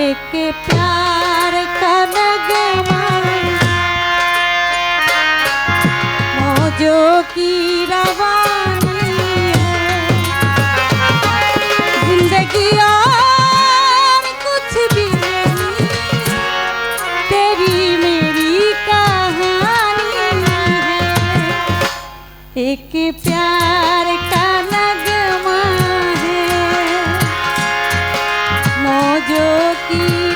एक प्यार का नगमा मौजों की रवानी ज़िंदगी और कुछ भी नहीं। तेरी मेरी कहानी है। एक प्यार मौजों